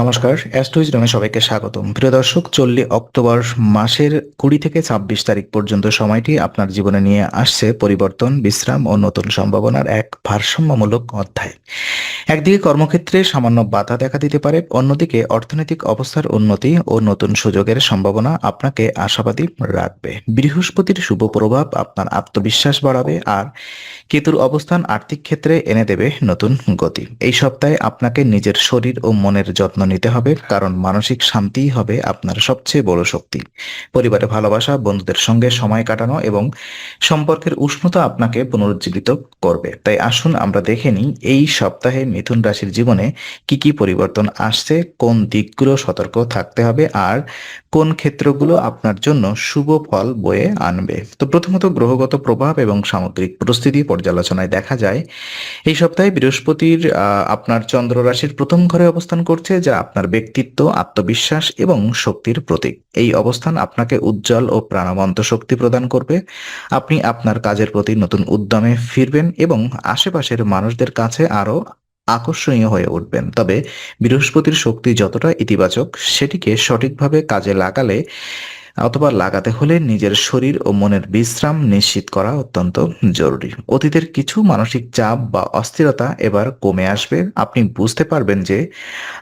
নমস্কার অ্যাস্ট্রোইজডমে সবাইকে স্বাগতম। প্রিয় দর্শক, চল্লিশ অক্টোবর মাসের কুড়ি থেকে ছাব্বিশ তারিখ পর্যন্ত সময়টি আপনার জীবনে নিয়ে আসছে পরিবর্তন, বিশ্রাম ও নতুন সম্ভাবনার এক ভারসাম্যমূলক অধ্যায়। একদিকে কর্মক্ষেত্রে সামান্য বাধা দেখা দিতে পারে, অন্যদিকে অর্থনৈতিক অবস্থার উন্নতি ও নতুন সুযোগের সম্ভাবনা আপনাকে আশাবাদী রাখবে। বৃহস্পতির শুভ প্রভাব আপনার আত্মবিশ্বাস বাড়াবে আর কেতুর অবস্থান আর্থিক ক্ষেত্রে এনে দেবে নতুন গতি। এই সপ্তাহে আপনাকে নিজের শরীর ও মনের যত্ন নিতে হবে, কারণ মানসিক শান্তিই হবে আপনার সবচেয়ে বড় শক্তি। পরিবারে ভালোবাসা, বন্ধুদের সঙ্গে সময় কাটানো এবং সম্পর্কের উষ্ণতা আপনাকে পুনরুজ্জীবিত করবে। তাই আসুন আমরা দেখে নিই, এই সপ্তাহে মিথুন রাশির জীবনে কি কি পরিবর্তন আসছে, কোন দিকগুলো সতর্ক থাকতে হবে, আর কোন ক্ষেত্রগুলো আপনার জন্য শুভ ফল বয়ে আনবে। তো প্রথমত গ্রহগত প্রভাব এবং সামগ্রিক পরিস্থিতি পর্যালোচনায় দেখা যায়। এই সপ্তাহে বৃহস্পতির আপনার চন্দ্র রাশির প্রথম ঘরে অবস্থান করছে, যা আপনার ব্যক্তিত্ব, আত্মবিশ্বাস এবং শক্তির প্রতীক। এই অবস্থান আপনাকে উজ্জ্বল ও প্রাণবন্ত শক্তি প্রদান করবে। আপনি আপনার কাজের প্রতি নতুন উদ্যমে ফিরবেন এবং আশেপাশের মানুষদের কাছে আরও আকর্ষণীয় হয়ে উঠবেন। তবে বৃহস্পতির শক্তি যতটা ইতিবাচক, সেটিকে সঠিকভাবে কাজে লাগালে অথবা লাগাতে হলে নিজের শরীর ও মনের বিশ্রাম নিশ্চিত করা অত্যন্ত জরুরি। অতীতের কিছু মানসিক চাপ বা অস্থিরতা এবার কমে আসবে। আপনি বুঝতে পারবেন যে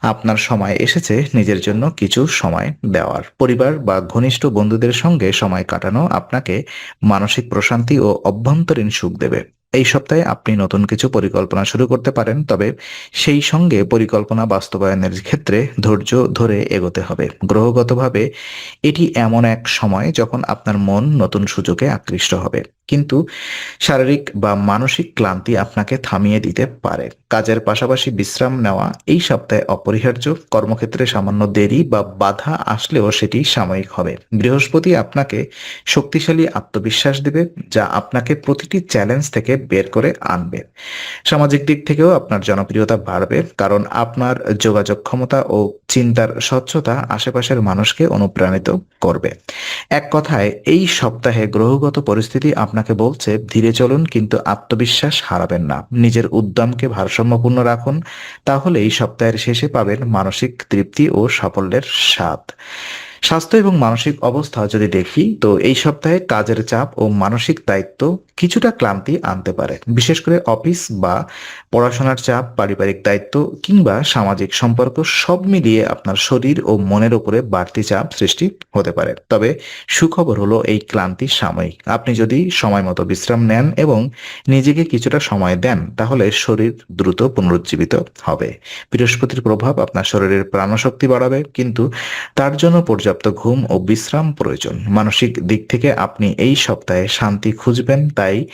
আপনার সময় এসেছে নিজের জন্য কিছু সময় দেওয়ার। পরিবার বা ঘনিষ্ঠ বন্ধুদের সঙ্গে সময় কাটানো আপনাকে মানসিক প্রশান্তি ও অভ্যন্তরীণ সুখ দেবে। এই সপ্তাহে আপনি নতুন কিছু পরিকল্পনা শুরু করতে পারেন, তবে সেই সঙ্গে পরিকল্পনা বাস্তবায়নের ক্ষেত্রে ধৈর্য ধরে এগোতে হবে। গ্রহগতভাবে এটি এমন এক সময় যখন আপনার মন নতুন সুযোগে আকৃষ্ট হবে। কিন্তু শারীরিক বা মানসিক ক্লান্তি আপনাকে থামিয়ে দিতে পারে। কাজের পাশাপাশি বিশ্রাম নেওয়া এই সপ্তাহে অপরিহার্য। কর্মক্ষেত্রে সামান্য দেরি বা বাধা আসলেও সেটি সাময়িক হবে। বৃহস্পতি আপনাকে শক্তিশালী আত্মবিশ্বাস দেবে, যা আপনাকে প্রতিটি চ্যালেঞ্জ থেকে বের করে আনবে। সামাজিক দিক থেকেও আপনার জনপ্রিয়তা বাড়বে, কারণ আপনার যোগাযোগ ক্ষমতা ও চিন্তার স্বচ্ছতা আশেপাশের মানুষকে অনুপ্রাণিত করবে। এক কথায়, এই সপ্তাহে গ্রহগত পরিস্থিতি আপনাকে বলছে, ধীরে চলুন, কিন্তু আত্মবিশ্বাস হারাবেন না। নিজের উদ্যমকে ভারসাম্যপূর্ণ রাখুন, তাহলে এই সপ্তাহের শেষে পাবেন মানসিক তৃপ্তি ও সাফল্যের স্বাদ। স্বাস্থ্য এবং মানসিক অবস্থা যদি দেখি, তো এই সপ্তাহে কাজের চাপ ও মানসিক দায়িত্ব কিছুটা ক্লান্তি আনতে পারে। বিশেষ করে অফিস বা পড়াশোনার চাপ, পারিবারিক দায়িত্ব কিংবা সামাজিক সম্পর্ক সব মিলিয়ে আপনার শরীর ও মনের উপরে বাড়তি চাপ সৃষ্টি হতে পারে। তবে সুখবর হলো এই ক্লান্তি সাময়িক। আপনি যদি সময় মতো বিশ্রাম নেন এবং নিজেকে কিছুটা সময় দেন, তাহলে শরীর দ্রুত পুনরুজ্জীবিত হবে। বৃহস্পতির প্রভাব আপনার শরীরের প্রাণশক্তি বাড়াবে, কিন্তু তার জন্য পর্যাপ্ত ঘুম ও বিশ্রাম প্রয়োজন। মানসিক দিক থেকে আপনি এই সপ্তাহে শান্তি খুঁজবেন, তাই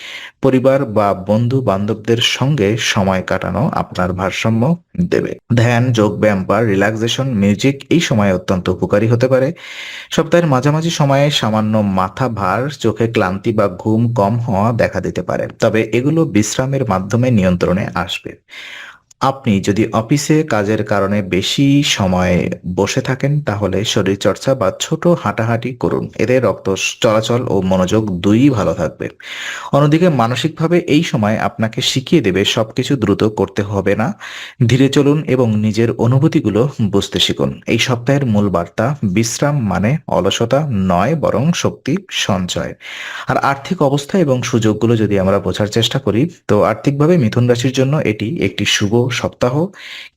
পরিবার বা বন্ধু বান্ধবদের সঙ্গে সময় কাটানো আপনার ভারসাম্য দেবে। ধ্যান, যোগ ব্যায়াম বা রিল্যাক্সেশন, মিউজিক এই সময় অত্যন্ত উপকারী হতে পারে। সপ্তাহের মাঝামাঝি সময়ে সামান্য মাথা ভার, চোখে ক্লান্তি বা ঘুম কম হওয়া দেখা দিতে পারে। তবে এগুলো বিশ্রামের মাধ্যমে নিয়ন্ত্রণে আসবে। আপনি যদি অফিসে কাজের কারণে বেশি সময় বসে থাকেন, তাহলে শরীরচর্চা বা ছোট হাঁটাহাঁটি করুন। এতে রক্ত চলাচল ও মনোযোগ দুইই ভালো থাকবে। অন্যদিকে মানসিকভাবে এই সময় আপনাকে শিখিয়ে দেবে সবকিছু দ্রুত করতে হবে না। ধীরে চলুন এবং নিজের অনুভূতিগুলো বুঝতে শিখুন। এই সপ্তাহের মূল বার্তা, বিশ্রাম মানে অলসতা নয় বরং শক্তি সঞ্চয়। আর আর্থিক অবস্থা এবং সুযোগগুলো যদি আমরা বোঝার চেষ্টা করি, তো আর্থিকভাবে মিথুন রাশির জন্য এটি একটি শুভ সপ্তাহ,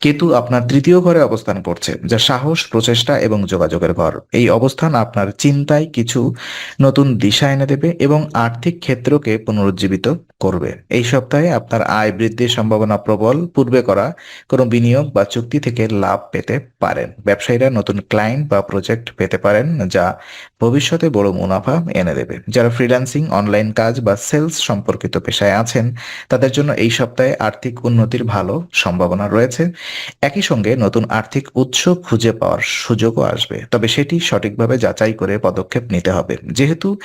কেতু আপনার তৃতীয় ঘরে অবস্থান করছে, যা সাহস, প্রচেষ্টা এবং যোগাযোগের ঘর। এই অবস্থান আপনার চিন্তায় কিছু নতুন দিশা এনে দেবে এবং আর্থিক ক্ষেত্রকে পুনরুজ্জীবিত করবে। এই সপ্তাহে আপনার আয় বৃদ্ধির সম্ভাবনা প্রবল। পূর্বে করা কোনো বিনিয়োগ বা চুক্তি থেকে লাভ পেতে পারেন। ব্যবসায়ীরা নতুন ক্লায়েন্ট বা প্রজেক্ট পেতে পারেন, যা ভবিষ্যতে বড় মুনাফা এনে দেবে। যারা ফ্রিল্যান্সিং অনলাইন কাজ বা সেলস সম্পর্কিত পেশায় আছেন, তাদের জন্য এই সপ্তাহে আর্থিক উন্নতির ভালো সম্ভাবনা রয়েছে। একই সঙ্গে নতুন আর্থিক উৎস খুঁজে পাওয়ার সুযোগও আসবে। তবে সেটি সঠিকভাবে যাচাই করে পদক্ষেপ নিতে হবে। যেহেতু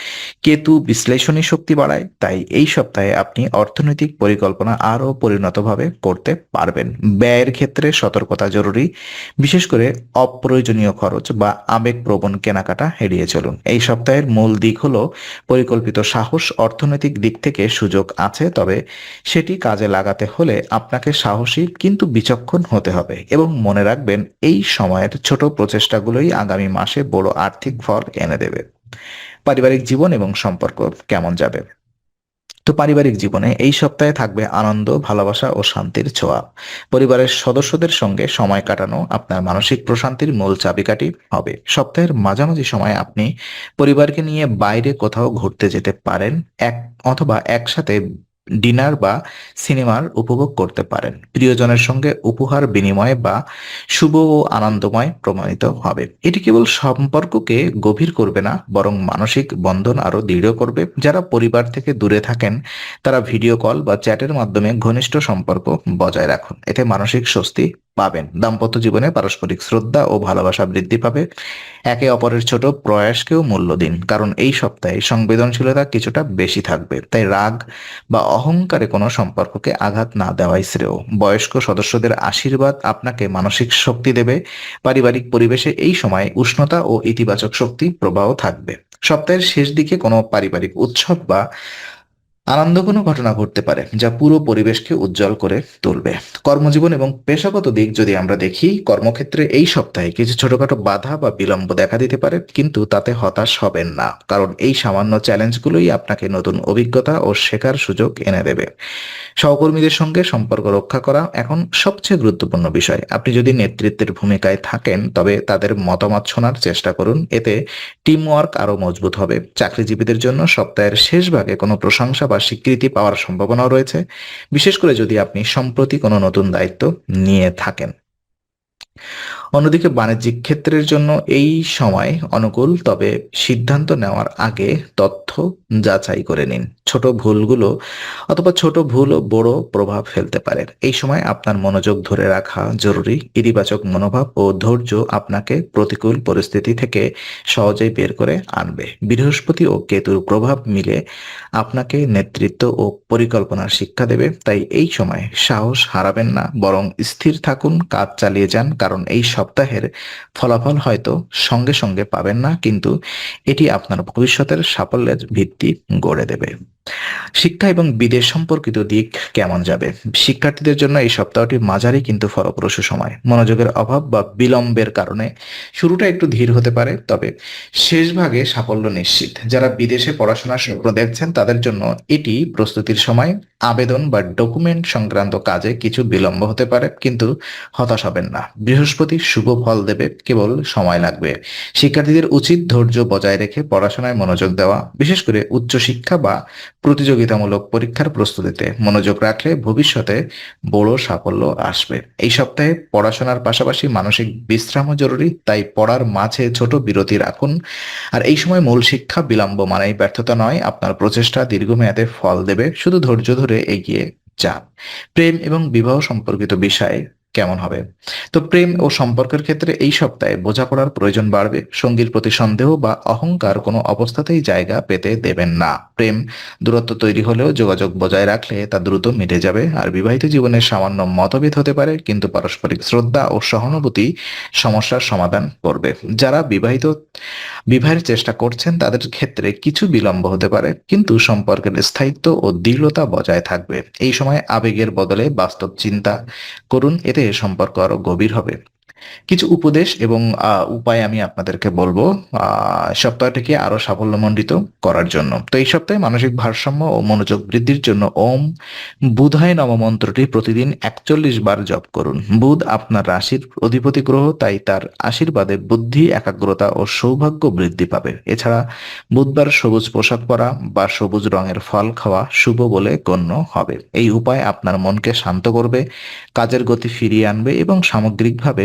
কেতু বিশ্লেষণী শক্তি বাড়ায়, তাই এই সপ্তাহে আপনি অর্থনৈতিক পরিকল্পনা আরও পরিণতভাবে করতে পারবেন। ব্যয়ের ক্ষেত্রে সতর্কতা জরুরি। বিশেষ করে অপ্রয়োজনীয় খরচ বা আবেগপ্রবণ কেনাকাটা এড়িয়ে চলুন। চলুন। এই সপ্তাহের মূল দিক হলো পরিকল্পিত সাহস অর্থনৈতিক দিক থেকে সুযোগ আছে, তবে সেটি কাজে লাগাতে হলে আপনাকে সাহসী কিন্তু বিচক্ষণ হতে হবে এবং মনে রাখবেন এই সময়ের ছোট প্রচেষ্টাগুলোই আগামী মাসে বড় আর্থিক ফল এনে দেবে। পারিবারিক জীবন এবং সম্পর্ক কেমন যাবে? তো পারিবারিক জীবনে এই সপ্তাহে থাকবে আনন্দ, ভালোবাসা ও শান্তির ছোঁয়া। পরিবারের সদস্যদের সঙ্গে সময় কাটানো আপনার মানসিক প্রশান্তির মূল চাবিকাঠি হবে। সপ্তাহের মাঝামাঝি সময় আপনি পরিবারকে নিয়ে বাইরে কোথাও ঘুরতে যেতে পারেন, এক অথবা একসাথে ডিনার বা সিনেমার উপভোগ করতে পারেন। প্রিয়জনের সঙ্গে উপহার বিনিময় বা শুভ ও আনন্দময় প্রমাণিত হবে। এটি কেবল সম্পর্ককে গভীর করবে না, বরং মানসিক বন্ধন আরও দৃঢ় করবে। যারা পরিবার থেকে দূরে থাকেন, তারা ভিডিও কল বা চ্যাটের মাধ্যমে ঘনিষ্ঠ সম্পর্ক বজায় রাখুন। এতে মানসিক স্বস্তি পাবেন। দাম্পত্য জীবনে পারস্পরিক শ্রদ্ধা ও ভালোবাসা বৃদ্ধি পাবে। একে অপরের ছোট প্রয়াসকেও মূল্য দিন, কারণ এই সপ্তাহে সংবেদনশীলতা কিছুটা বেশি থাকবে। তাই রাগ বা অহংকারে কোনো সম্পর্ককে আঘাত না দেওয়াই শ্রেয়। বয়স্ক সদস্যদের আশীর্বাদ আপনাকে মানসিক শক্তি দেবে। পারিবারিক পরিবেশে এই সময় উষ্ণতা ও ইতিবাচক শক্তি প্রবাহ থাকবে। সপ্তাহের শেষ দিকে কোনো পারিবারিক উৎসব বা আনন্দ কোনো ঘটনা ঘটতে পারে, যা পুরো পরিবেশকে উজ্জ্বল করে তুলবে। কর্মজীবন এবং পেশাগত দিক যদি আমরা দেখি, কর্মক্ষেত্রে এই সপ্তাহে কিছু ছোটখাটো বাধা বা বিলম্ব দেখা দিতে পারে, কিন্তু তাতে হতাশ হবেন না, কারণ এই সামান্য চ্যালেঞ্জগুলোই আপনাকে নতুন অভিজ্ঞতা ও শেখার সুযোগ এনে দেবে। সহকর্মীদের সঙ্গে সম্পর্ক রক্ষা করা এখন সবচেয়ে গুরুত্বপূর্ণ বিষয়। আপনি যদি নেতৃত্বের ভূমিকায় থাকেন, তবে তাদের মতামত শোনার চেষ্টা করুন, এতে টিম ওয়ার্ক আরও মজবুত হবে। চাকরিজীবীদের জন্য সপ্তাহের শেষ ভাগে কোনো প্রশংসা বা স্বীকৃতি পাওয়ার সম্ভাবনাও রয়েছে বিশেষ করে যদি আপনি সম্প্রতি কোনো নতুন দায়িত্ব নিয়ে থাকেন। অন্যদিকে বাণিজ্যিক ক্ষেত্রের জন্য এই সময় অনুকূল, তবে সিদ্ধান্ত নেওয়ার আগে তথ্য যাচাই করে নিন। ছোট ভুলগুলো অথবা ছোট ভুলও বড় প্রভাব ফেলতে পারে। এই সময় আপনার মনোযোগ ধরে রাখা জরুরি। ইতিবাচক মনোভাব ও ধৈর্য আপনাকে প্রতিকূল পরিস্থিতি থেকে সহজেই বের করে আনবে। বৃহস্পতি ও কেতুর প্রভাব মিলে আপনাকে নেতৃত্ব ও পরিকল্পনার শিক্ষা দেবে। তাই এই সময় সাহস হারাবেন না, বরং স্থির থাকুন, কাজ চালিয়ে যান, কারণ এই সপ্তাহের ফলাফল হয়তো সঙ্গে সঙ্গে পাবেন না, কিন্তু এটি আপনার ভবিষ্যতের সাফল্যের ভিত্তি গড়ে দেবে। শিক্ষা এবং বিদেশ সম্পর্কিত দিক কেমন যাবে? শিক্ষার্থীদের জন্য এই সপ্তাহটি মাঝারি কিন্তু ফলপ্রসূ সময়। মনোযোগের অভাব বা বিলম্বের কারণে শুরুটা একটু ধীর হতে পারে, তবে শেষ ভাগে সাফল্য নিশ্চিত। যারা বিদেশে পড়াশোনার স্বপ্ন দেখছেন, তাদের জন্য এটি প্রস্তুতির সময়। আবেদন বা ডকুমেন্ট সংক্রান্ত কাজে কিছু বিলম্ব হতে পারে, কিন্তু হতাশ হবেন না। বৃহস্পতি শুভ ফল দেবে, কেবল সময় লাগবে। শিক্ষার্থীদের উচিত ধৈর্য বজায় রেখে পড়াশোনায় মনোযোগ দেওয়া, বিশেষ করে উচ্চশিক্ষা বা প্রতিযোগিতামূলক পরীক্ষার প্রস্তুতিতে মনোযোগ রাখলে ভবিষ্যতে বড় সাফল্য আসবে। এই সপ্তাহে পড়াশোনার পাশাপাশি মানসিক বিশ্রামও জরুরি, তাই পড়ার মাঝে ছোট বিরতি রাখুন। আর এই সময় মূল শিক্ষা বিলম্ব মানেই ব্যর্থতা নয়, আপনার প্রচেষ্টা দীর্ঘমেয়াদে ফল দেবে, শুধু ধৈর্য ধরে এগিয়ে যান। প্রেম এবং বিবাহ সম্পর্কিত বিষয়ে কেমন হবে? তো প্রেম ও সম্পর্কের ক্ষেত্রে এই সপ্তাহে বোঝাপড়ার প্রয়োজন বাড়বে। সঙ্গীর প্রতি সন্দেহ বা অহংকার কোনো অবস্থাতেই জায়গা পেতে দেবেন না। প্রেম দূরত্ব তৈরি হলেও যোগাযোগ বজায় রাখলে তা দ্রুত মিটে যাবে। আর বিবাহিত জীবনে সামান্য মতভেদ হতে পারে, কিন্তু পারস্পরিক শ্রদ্ধা ও সহানুভূতি সমস্যার সমাধান করবে। যারা বিবাহিত, বিবাহের চেষ্টা করছেন, তাদের ক্ষেত্রে কিছু বিলম্ব হতে পারে, কিন্তু সম্পর্কের স্থায়িত্ব ও দৃঢ়তা বজায় থাকবে। এই সময় আবেগের বদলে বাস্তব চিন্তা করুন, এতে সম্পর্ক আরও গভীর হবে। কিছু উপদেশ এবং উপায় আমি আপনাদেরকে বলব সপ্তাহটিকে আরও সাফল্যমণ্ডিত করার জন্য। তো এই সপ্তাহে মানসিক ভারসাম্য ও মনোযোগ বৃদ্ধির জন্য ওম বুধায় নম মন্ত্রটি প্রতিদিন একচল্লিশ বার জপ করুন। বুধ আপনার রাশির অধিপতি গ্রহ, তাই তার আশীর্বাদে বুদ্ধি, একাগ্রতা ও সৌভাগ্য বৃদ্ধি পাবে। এছাড়া বুধবার সবুজ পোশাক পরা বা সবুজ রঙের ফল খাওয়া শুভ বলে গণ্য হবে। এই উপায় আপনার মনকে শান্ত করবে, কাজের গতি ফিরিয়ে আনবে এবং সামগ্রিকভাবে